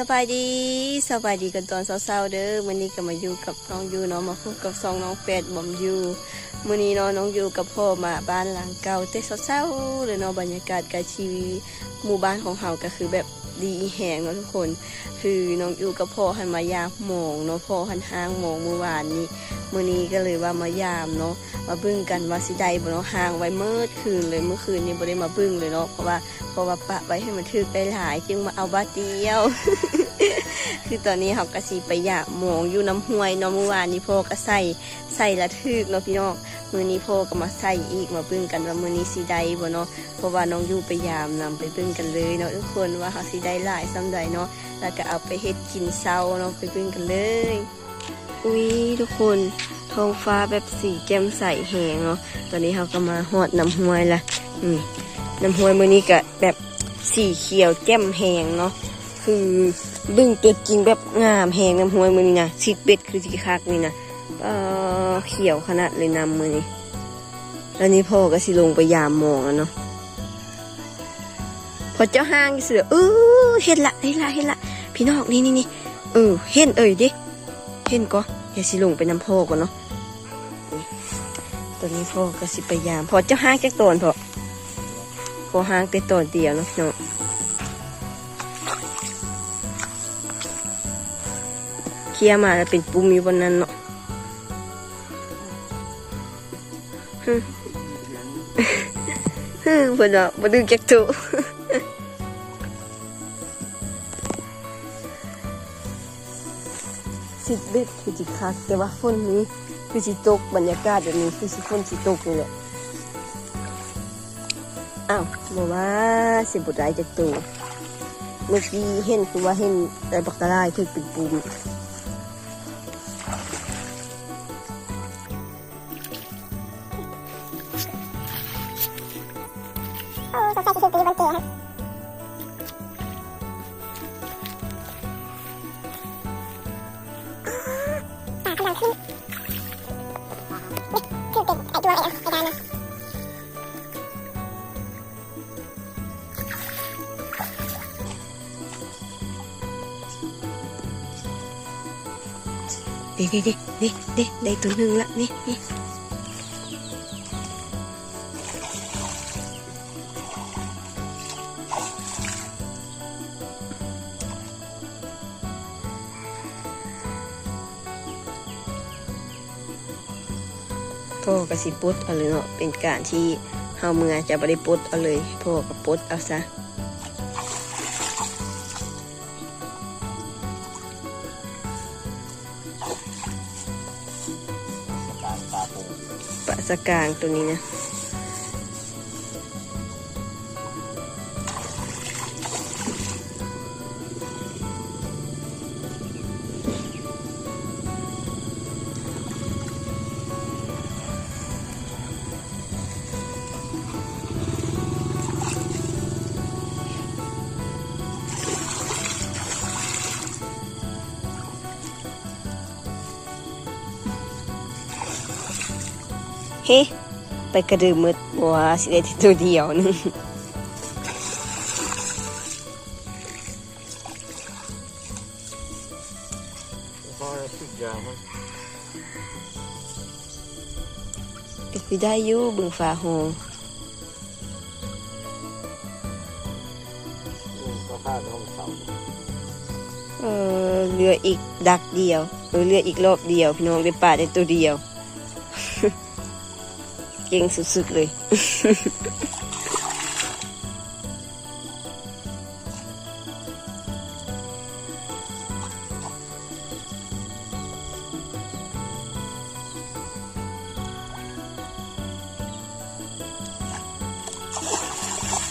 สบายดีสบายดีกันตอนเศร้าๆเด้อมื้อนี้ก็มาอยู่กับน้องยูเนาะมาคุยกับซองน้องเป็ดบอมยูมื้อนี้เนาะน้องยูกับพ่อมาบ้านหลังเก่าแต่เศร้าๆเลยเนาะบรรยากาศกาชีวิตหมู่บ้านของเฮาก็คือแบบ ดีแหงเนาะทุกคน คือน้องอยู่กับพ่อหันมายามมองเนาะพ่อหันห้างมองเมื่อวานนี้มื้อนี้ก็เลยว่ามายามเนาะมาบึ้งกันว่าสิได้บ่เนาะห้างไว้เมื่อคืนเลยเมื่อคืนนี้บ่ได้มาบึ้งเลยเนาะเพราะว่าเพราะว่าปะไว้ให้มันถึกได้หลาย จึงมาเอาบาเดียว คือตอนนี้เขากระสีไปอยาหมองอยู่น้ำห้วยเนาะเมื่อวานนี้พ่อก็ใส่ใส่ละทึกเนาะพี่น้องมือนี้พ่อก็มาใส่อีกมาเบิ่งกันว่ามือนี้สีได้บ่เนาะเพราะว่าน้องอยู่ไปยามนำไปเบิ่งกันเลยเนาะทุกคนว่าเขาสีได้หลายซ้ำใดเนาะแล้วก็เอาไปเฮ็ดกินเช้าเนาะไปเบิ่งกันเลย อุ้ยทุกคนท้องฟ้าแบบสีแจ่มใสแหงเนาะตอนนี้เขาก็มาฮอดน้ำห้วยละอืมน้ำห้วยมือนี้ก็แบบสีเขียวแจ่มแหงเนาะ คือบึ้งตัวจริงแบบงามแหงน้ำห้วยมือนี้นะชิดเบ็ดคือที่คักนี่นะเออเขียวขนาดเลยน้ำมือนี้แล้วนี่พ่อก็สิลงไปยามมองอะเนาะพอเจ้าห้างเสือเออเห็นละเห็นละเห็นละพี่น้องนี่นี่นี่เออเห็นเอ่ยดิเห็นก็อย่าสิลงไปน้ำพ่อก่อนเนาะตัวนี้พ่อก็สิไปยาม พอเจ้าห้างจักตนพอพอห้างแต่ตนเดียวเนาะพี่น้อง เคลียร์มาแล้วเป็นปุ่มอยู่บนนั้นเนาะฮึฮึเพิ่นว่าบ่ดึงจักตุสิบเบ็ดคือจิคักแต่ว่าฝนนี้คือสิตกบรรยากาศแบบนี้คือสิฝนสิตกนี่แหละอ้าวบอกว่าสิบุได้จักตัวเมื่อกี้เห็นตัวเห็นแต่บักตะไลายคือเป็นปุ่ม ตากำลังขึ้นนี่คือ อก็สิปุดเอาเลยเนาะเป็นการที่เฮาเมื่อจะบ่ได้ปลดเอาเลยพ่อก็ปลดเอาซะการปลาปูปะสกางตัวนี้นะ เฮ้ไปกระดือมืดบัวสิได้ต่ตัวเดียวนึงก็ทุกอย่างมันก็คือได้อยู่บึงฟ้าโฮงเออเรืออีกดักเดียวเออเรืออีกรอบเดียว พี่น้องได้ป่าได้ตัวเดียว ก่งสุดๆเลย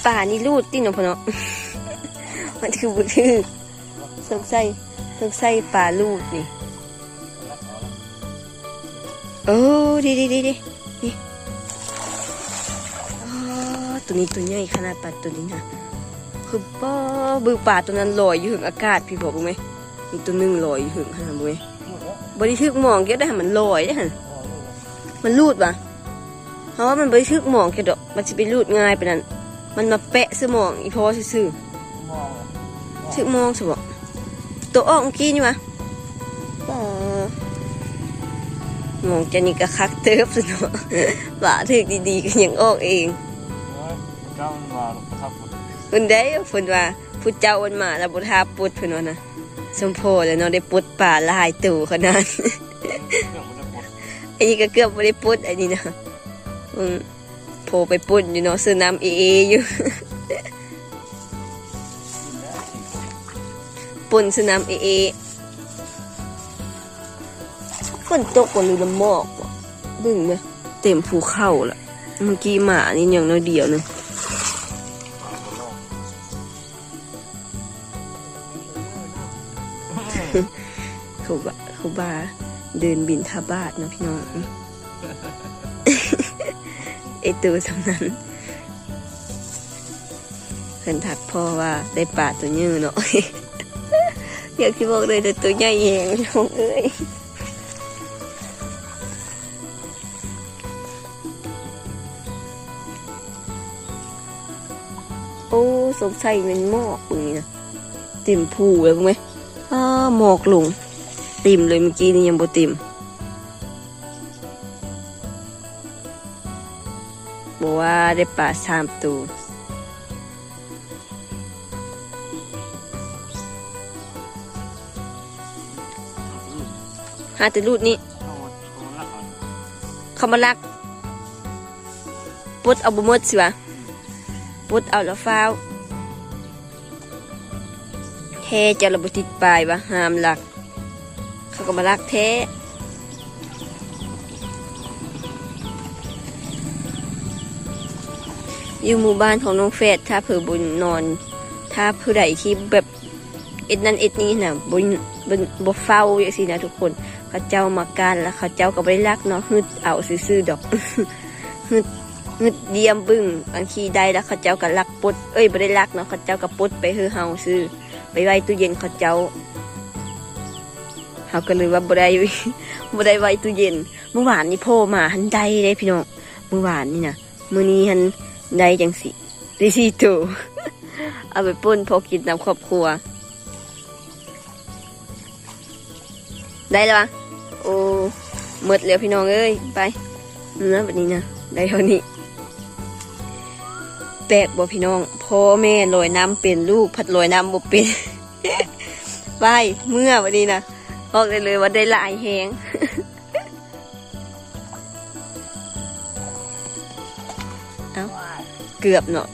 ป่านี่รูดติเนพเนาะมันคือบุถือสงสัยสงสัยป่ารูดนี่ โอ้ดีดีดีดีนี่ ตัวนี้ตัวใหญ่ขนาดปลาตัวนี้นะคือป้อบือป่าตัวนั้นลอยอยู่หึงอากาศพี่บอกบุ้ไหมมีตัวหนึงลอยอยู่หึงขนาดบุ้ไหมบริทึกมองเก็บได้ให้มันลอยได้หันมันรูดปะเพราะว่ามันบริทึกมองเก็ดอกมันจะไปรูดง่ายไปนั่นมันมาแปะสมองอีพอซื่อทึกมองสบอกตัวออกเมื่อกี้นี่วะเออมองจะนี่ก็คักเติบสิเนาะว่าถึกดีๆก็ยังออกเอง เจ้ามาครับผมเพิ่นได้เพิ่นว่าผู้เจ้าวันมาแล้วบ่ทาปุดเพิ่นว่านะสมโพแล้วเนาะได้ปุดป่าหลายตู่ขนาดเรื่องมันจะหมดอันนี้ก็เกือบบ่ได้ปุดอันนี้นะอืมโผล่ไปปุดอยู่เนาะซื้อน้ำเอเออยู่ปุ่นซื้อน้ำเอเอฝนตกบ่หรือละหมอกบ่ดึงเลยเต็มภูเขาละเมื่อกี้หมานี่ยังน้อยเดียวหนึง เขาบาเขาบาเดินบินทาบาทเนาะพี่น้องไอตัวสำนั้นเพิ่นถักพ่อว่าได้ป่าตัวยือเนาะอยากที่บอกเลยแต่ตัวใหญ่แยงพี่น้องเอ้ยโอ้สงสัยเป็นหมอกตรงนี้นะเต็มผูเลยมั้ยอ้าหมอกลง ติ่มเลยเมื่อกี้นี่ยังบ่ติ่มบอกว่าได้ปลาสามตัวหาแต่รูดนี่เอาเอาละก่อนเขามาลักปลดเอาบ่หมดสิวะปลดเอาแล้วฟ้าวแท้จะระบบติดปลายวะหามลัก เขาก็มาลักแท้อยู่หมู่บ้านของน้องเฟดถ้าเผื่อบุญนอน ถ้าผู้ใดที่แบบเอ็ดนั่นเอ็ดนี้นะบุญบุญบ่เฝ้าอย่างสินะทุกคนเขาเจ้ามาการแล้วเขาเจ้าก็บ่ไปรักเนาะฮึดเอาซื่อๆดอกฮึดฮึดเดียมบึ้งบางทีได้แล้วเขาเจ้าก็ลักปลดเอ้ยบ่ได้ลักเนาะเขาเจ้าก็ปลดไปเฮือเฮาซื่อไปไว้ตู้เย็นเขาเจ้า เฮาก็เลยว่าบ่ได้บ่ได้ไว้ตู้เย็นเมื่อวานนี่โผล่มาหันใดเด้พี่น้องเมื่อวานนี่นะมื้อนี้หันได้จังสิด้สี่ตัวเอาไปป่นพอกินตามครอบครัว ได้แล้ววะโอ้หมดแล้วพี่น้องเอ้ยไปเนื้อแบบนี้นะได้เท่านี้แปลกบ่พี่น้องพ่อแม่ลอยน้ำเป็นลูก พัดลอยน้ำบ่เป็นไปเมื่อวันนี้นะ บอกได้เลยว่าได้หลายแหงเอ้าเกือบเนาะ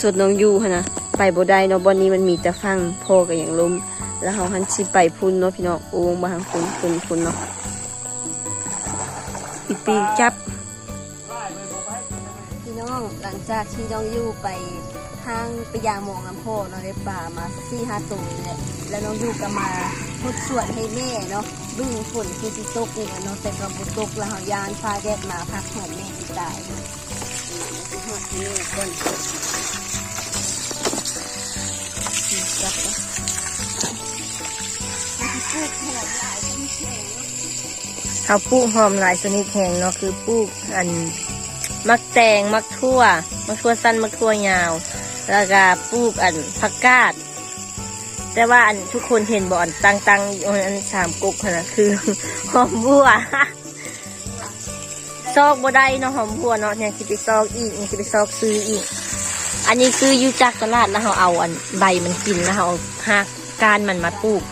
สุดน้องยูค่ะนะไปบ่ได้เนาะบอนนี้มันมีแต่ฟังพ่อก็อย่างล้มแล้วเขาหันสิไปพุ่นเนาะพี่น้องโอ้งบางพุ่นพุ่นพุ่นเนาะปีปีกจับ น้องหลังจากที่น้องยู่ไปห้างไปยามองน้ำโพเนาะได้ป่ามาสี่ห้าตัวนี่แหละแล้วน้องยู่ก็มาพุดสวนให้แม่เนาะบึ้งฝนคือสิตกนี่เนาะแต่ก็บ่ตกแล้วเขายานพาแดดมาพักหอมแม่ที่ตายหอดที่นี่ก่อนจับเนะพูดขนาดหลายคนแข็งเขาปลูกหอมหลายชนิดแห่งเนาะคือปลูกอัน มักแตงมักทั่ว มักทั่วสั้นมักทั่วยาว แล้วก็ปลูกอันผักกาด แต่ว่าอันทุกคนเห็นบ่อนตังตังอันสามกุกนะคือ หอมบัวซอกบ่ได้เนาะหอมบัวเนาะเนี่ยคิดไปซอกอีกนี่คิดไปซอกซื้ออีก อันนี้คืออยู่จากตลาดแล้วเขาเอาอันใบมันกินแล้วเขาเอาหักกานมันมาปลูก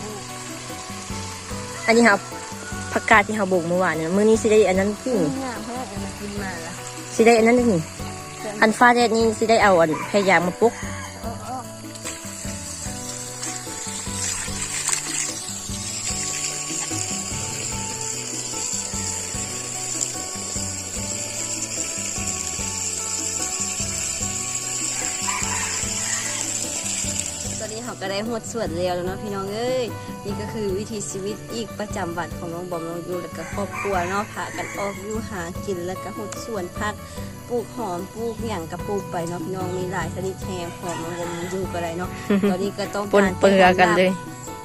อันนี้เขาผักกาดที่เขาโบกเมื่อวานเนี่ยมื้อนี้สิได้อันนั้นพี่งามเพราะเอามากินมาและ สิได้อันนั้นนี่อันฟ้าแดดนี่สิได้เอาอันพยายามมาปุ๊ก อนนี้เขาก็ได้หดส่วนเรียวแล้วเนาะพี่น้องเอ้ยนี่ก็คือวิถีชีวิตอีกประจำวันของน้องบอมน้องยูแล้วก็ครอบครัวเนาะพากันออกอยู่หากินแล้วก็หดส่วนพักปลูกหอมปลูกอย่างกระปลูกไปเนาะพี่น้องมีหลายชนิดแฮมหอมน้องบอมน้องยูก็ได้เนาะตอนนี้ก็ต้องปนการเปื้อกันเลย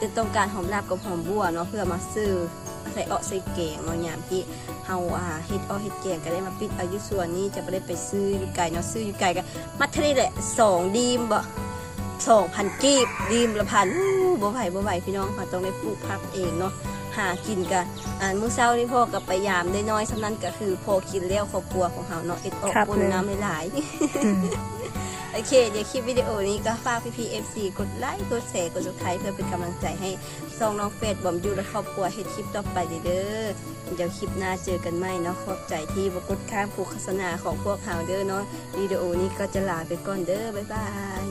จะต้องการหอมลาบกับหอมบัวเนาะเพื่อมาซื้อใส่เออใส่แกงเนาะยามที่เฮาอ่าเฮ็ดเออเฮ็ดแกงก็ได้มาปิดเอาอยู่ส่วนนี้จะบ่ได้ไปซื้ออยู่ไกลเนาะซื้ออยู่ไกลก็มัดเท่านี้แหละสองดีมบ่ สองพันกีบดีมละพันอู้บ่ไหวบ่ไหวพี่น้องค่ะต้องได้ปลูกผักเองเนาะหากินกันอ่ามื้อเช้านี่พ่อก็ไปยามได้น้อยสำนั้นก็คือพอกินแล้วครอบครัวของเฮาเนาะเอ็ดออกครับปนน้ำหลายๆโอเค เดี๋ยวคลิปวิดีโอนี้ก็ฝากพี่พีเอฟซีกดไลค์กดแชร์กดซับสไครต์เพื่อเป็นกำลังใจให้ซองน้องเฟสบอมยูและครอบครัวเฮ็ดคลิปต่อไปเด้อเดี๋ยวคลิปหน้าเจอกันใหม่เนาะขอบใจที่บกดข้ามผูกโฆษณาของพวกเฮาเด้อเนาะวิดีโอนี้ก็จะลาไปก่อนเด้อบ๊ายบาย